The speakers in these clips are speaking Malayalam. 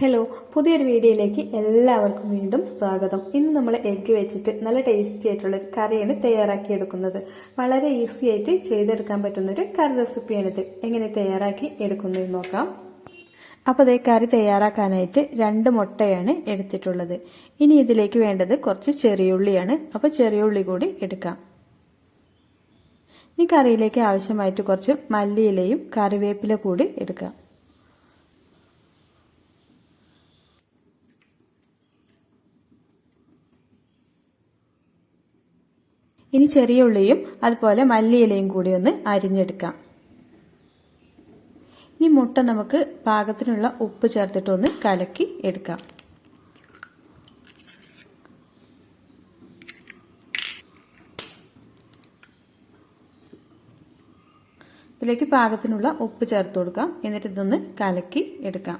ഹലോ പുതിയൊരു വീഡിയോയിലേക്ക് എല്ലാവർക്കും വീണ്ടും സ്വാഗതം. ഇന്ന് നമ്മൾ എഗ്ഗ് വെച്ചിട്ട് നല്ല ടേസ്റ്റി ആയിട്ടുള്ള ഒരു കറിയാണ് തയ്യാറാക്കിയെടുക്കുന്നത്. വളരെ ഈസി ആയിട്ട് ചെയ്തെടുക്കാൻ പറ്റുന്ന ഒരു കറി റെസിപ്പിയാണിത് എങ്ങനെ തയ്യാറാക്കി എടുക്കുന്നത് നോക്കാം. അപ്പോൾ അതേ കറി തയ്യാറാക്കാനായിട്ട് രണ്ട് മുട്ടയാണ് എടുത്തിട്ടുള്ളത്. ഇനി ഇതിലേക്ക് വേണ്ടത് കുറച്ച് ചെറിയുള്ളിയാണ് അപ്പോൾ ചെറിയുള്ളി കൂടി എടുക്കാം. ഈ കറിയിലേക്ക് ആവശ്യമായിട്ട് കുറച്ച് മല്ലിയിലയും കറിവേപ്പില കൂടി എടുക്കാം. ഇനി ചെറിയ ഉള്ളിയും അതുപോലെ മല്ലിയിലയും കൂടി ഒന്ന് അരിഞ്ഞെടുക്കാം. ഇനി മുട്ട നമുക്ക് പാകത്തിനുള്ള ഉപ്പ് ചേർത്തിട്ട് ഒന്ന് കലക്കി എടുക്കാം. ഇതിലേക്ക് പാകത്തിനുള്ള ഉപ്പ് ചേർത്ത് കൊടുക്കാം. എന്നിട്ട് ഇതൊന്ന് കലക്കി എടുക്കാം.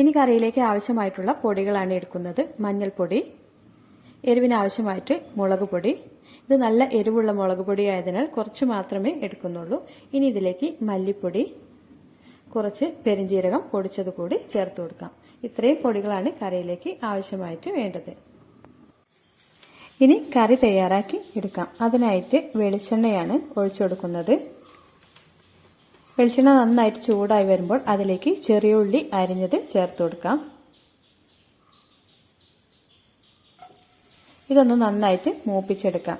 ഇനി കറിയിലേക്ക് ആവശ്യമായിട്ടുള്ള പൊടികളാണ് എടുക്കുന്നത്. മഞ്ഞൾപ്പൊടി എരിവിന് ആവശ്യമായിട്ട് മുളക് പൊടി ഇത് നല്ല എരിവുള്ള മുളക് പൊടി ആയതിനാൽ കുറച്ച് മാത്രമേ എടുക്കുന്നുള്ളൂ. ഇനി ഇതിലേക്ക് മല്ലിപ്പൊടി കുറച്ച് പെരിഞ്ജീരകം പൊടിച്ചത് കൂടി ചേർത്ത് കൊടുക്കാം. ഇത്രയും പൊടികളാണ് കറിയിലേക്ക് ആവശ്യമായിട്ട് വേണ്ടത്. ഇനി കറി തയ്യാറാക്കി എടുക്കാം. അതിനായിട്ട് വെളിച്ചെണ്ണയാണ് ഒഴിച്ചു കൊടുക്കുന്നത്. വെളിച്ചെണ്ണ നന്നായിട്ട് ചൂടായി വരുമ്പോൾ അതിലേക്ക് ചെറിയ ഉള്ളി അരിഞ്ഞത് ചേർത്ത് കൊടുക്കാം. ഇതൊന്ന് നന്നായിട്ട് മൂപ്പിച്ചെടുക്കാം.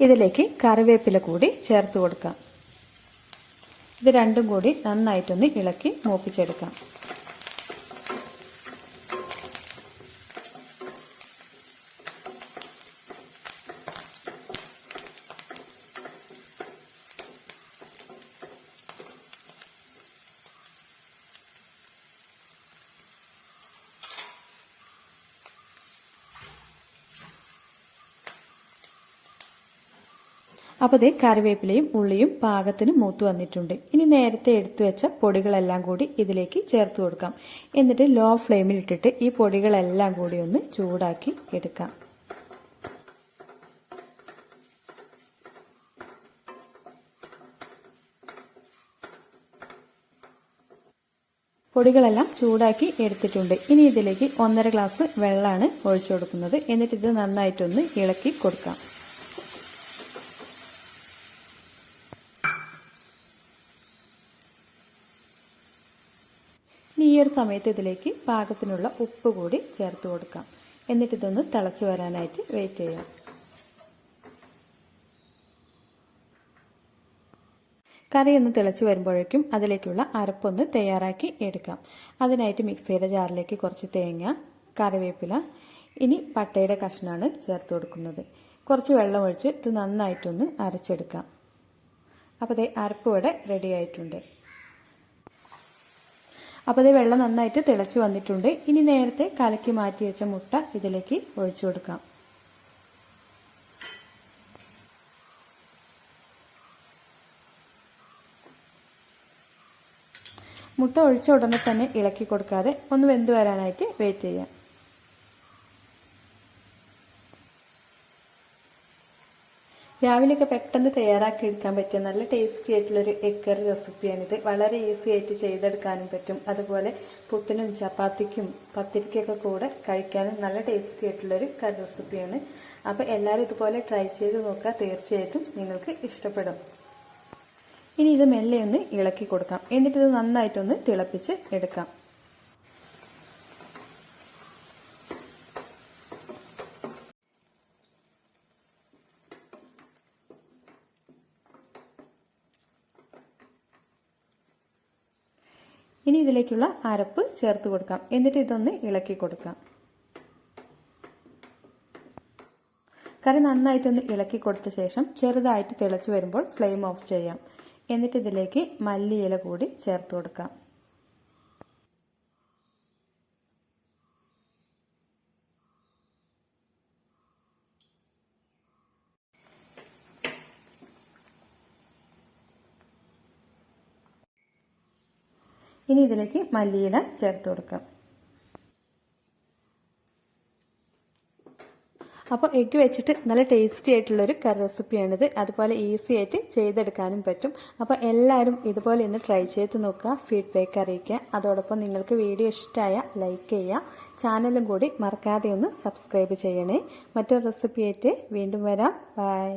ഇതിലേക്ക് കറിവേപ്പില കൂടി ചേർത്ത് കൊടുക്കാം. ഇത് രണ്ടും കൂടി നന്നായിട്ടൊന്ന് ഇളക്കി മൂപ്പിച്ചെടുക്കാം. അപ്പോൾ ദേ കറിവേപ്പിലയും ഉള്ളിയും പാകത്തിന് മൂത്ത് വന്നിട്ടുണ്ട്. ഇനി നേരത്തെ എടുത്തു വെച്ച പൊടികളെല്ലാം കൂടി ഇതിലേക്ക് ചേർത്ത് കൊടുക്കാം. എന്നിട്ട് ലോ ഫ്ലെയിമിൽ ഇട്ടിട്ട് ഈ പൊടികളെല്ലാം കൂടി ഒന്ന് ചൂടാക്കി എടുക്കാം. പൊടികളെല്ലാം ചൂടാക്കി എടുത്തിട്ടുണ്ട്. ഇനി ഇതിലേക്ക് ഒന്നര ഗ്ലാസ് വെള്ളമാണ് ഒഴിച്ചു കൊടുക്കുന്നത്. എന്നിട്ട് ഇത് നന്നായിട്ടൊന്ന് ഇളക്കി കൊടുക്കാം. ഒരു സമയത്ത് ഇതിലേക്ക് പാകത്തിനുള്ള ഉപ്പ് കൂടി ചേർത്ത് കൊടുക്കാം. എന്നിട്ട് ഇതൊന്ന് തിളച്ച് വരാനായിട്ട് വെയിറ്റ് ചെയ്യാം. കറി ഒന്ന് തിളച്ച് വരുമ്പോഴേക്കും അതിലേക്കുള്ള അരപ്പൊന്ന് തയ്യാറാക്കി എടുക്കാം. അതിനായിട്ട് മിക്സിയുടെ ജാറിലേക്ക് കുറച്ച് തേങ്ങ കറിവേപ്പില ഇനി പട്ടയുടെ കഷ്ണമാണ് ചേർത്ത് കൊടുക്കുന്നത്. കുറച്ച് വെള്ളം ഒഴിച്ച് ഇത് നന്നായിട്ടൊന്ന് അരച്ചെടുക്കാം. അപ്പോൾ അരപ്പ് ഇവിടെ റെഡി ആയിട്ടുണ്ട്. അപ്പോൾ ഇത് വെള്ളം നന്നായിട്ട് തിളച്ച് വന്നിട്ടുണ്ട്. ഇനി നേരത്തെ കലക്കി മാറ്റി വെച്ച മുട്ട ഇതിലേക്ക് ഒഴിച്ചു കൊടുക്കാം. മുട്ട ഒഴിച്ച ഉടനെ തന്നെ ഇളക്കി കൊടുക്കാതെ ഒന്ന് വെന്ത് വരാനായിട്ട് വെയിറ്റ് ചെയ്യാം. രാവിലെയൊക്കെ പെട്ടെന്ന് തയ്യാറാക്കി എടുക്കാൻ പറ്റിയ നല്ല ടേസ്റ്റി ആയിട്ടുള്ളൊരു എഗ് കറി റെസിപ്പിയാണിത് വളരെ ഈസി ആയിട്ട് ചെയ്തെടുക്കാനും പറ്റും. അതുപോലെ പുട്ടിനും ചപ്പാത്തിക്കും പത്തിരിക്കൊക്കെ കൂടെ കഴിക്കാനും നല്ല ടേസ്റ്റി ആയിട്ടുള്ളൊരു കറി റെസിപ്പിയാണ് അപ്പോൾ എല്ലാവരും ഇതുപോലെ ട്രൈ ചെയ്ത് നോക്കുക. തീർച്ചയായിട്ടും നിങ്ങൾക്ക് ഇഷ്ടപ്പെടും. ഇനി ഇത് മെല്ലെ ഒന്ന് ഇളക്കി കൊടുക്കാം. എന്നിട്ടിത് നന്നായിട്ടൊന്ന് തിളപ്പിച്ച് എടുക്കാം. ഇനി ഇതിലേക്കുള്ള അരപ്പ് ചേർത്ത് കൊടുക്കാം. എന്നിട്ട് ഇതൊന്ന് ഇളക്കി കൊടുക്കാം. കറി നന്നായിട്ടൊന്ന് ഇളക്കി കൊടുത്ത ശേഷം ചെറുതായിട്ട് തിളച്ചു വരുമ്പോൾ ഫ്ലെയിം ഓഫ് ചെയ്യാം. എന്നിട്ട് ഇതിലേക്ക് മല്ലിയില കൂടി ചേർത്ത് കൊടുക്കാം. ഇനി ഇതിലേക്ക് മല്ലിയില ചേർത്ത് കൊടുക്കാം. അപ്പോൾ എഗ്ഗ് വെച്ചിട്ട് നല്ല ടേസ്റ്റി ആയിട്ടുള്ളൊരു കറി റെസിപ്പിയാണിത് അതുപോലെ ഈസി ആയിട്ട് ചെയ്തെടുക്കാനും പറ്റും. അപ്പോൾ എല്ലാവരും ഇതുപോലെ ഒന്ന് ട്രൈ ചെയ്ത് നോക്കുക ഫീഡ്ബാക്ക് അറിയിക്കുക. അതോടൊപ്പം നിങ്ങൾക്ക് വീഡിയോ ഇഷ്ടമായ ലൈക്ക് ചെയ്യുക. ചാനലും കൂടി മറക്കാതെ ഒന്ന് സബ്സ്ക്രൈബ് ചെയ്യണേ. മറ്റൊരു റെസിപ്പിയായിട്ട് വീണ്ടും വരാം. ബൈ